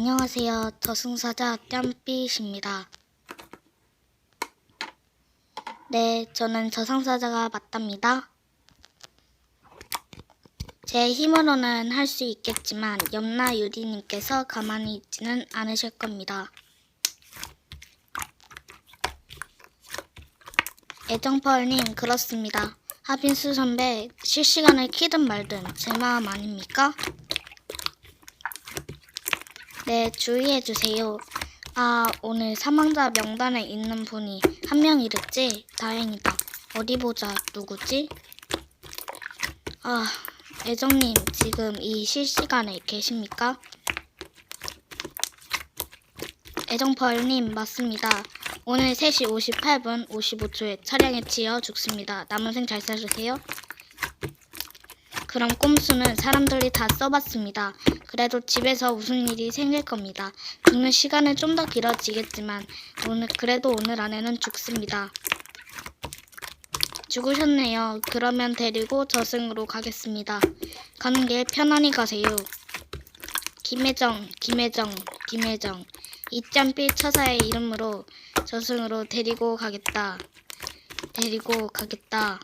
안녕하세요. 저승사자 뺨빛입니다. 네, 저는 저승사자가 맞답니다. 제 힘으로는 할 수 있겠지만 염라 유리님께서 가만히 있지는 않으실 겁니다. 애정펄님 그렇습니다. 하빈수 선배 실시간을 키든 말든 제 마음 아닙니까? 네, 주의해 주세요. 아, 오늘 사망자 명단에 있는 분이 한 명 이랬지? 다행이다. 어디 보자. 누구지? 아, 애정님, 지금 이 실시간에 계십니까? 애정펄님, 맞습니다. 오늘 3시 58분 55초에 차량에 치여 죽습니다. 남은 생 잘 살으세요. 그럼 꼼수는 사람들이 다 써봤습니다. 그래도 집에서 무슨 일이 생길 겁니다. 죽는 시간은 좀 더 길어지겠지만 오늘 그래도 오늘 안에는 죽습니다. 죽으셨네요. 그러면 데리고 저승으로 가겠습니다. 가는 길 편안히 가세요. 김혜정, 김혜정, 김혜정. 이짬빛 처사의 이름으로 저승으로 데리고 가겠다. 데리고 가겠다.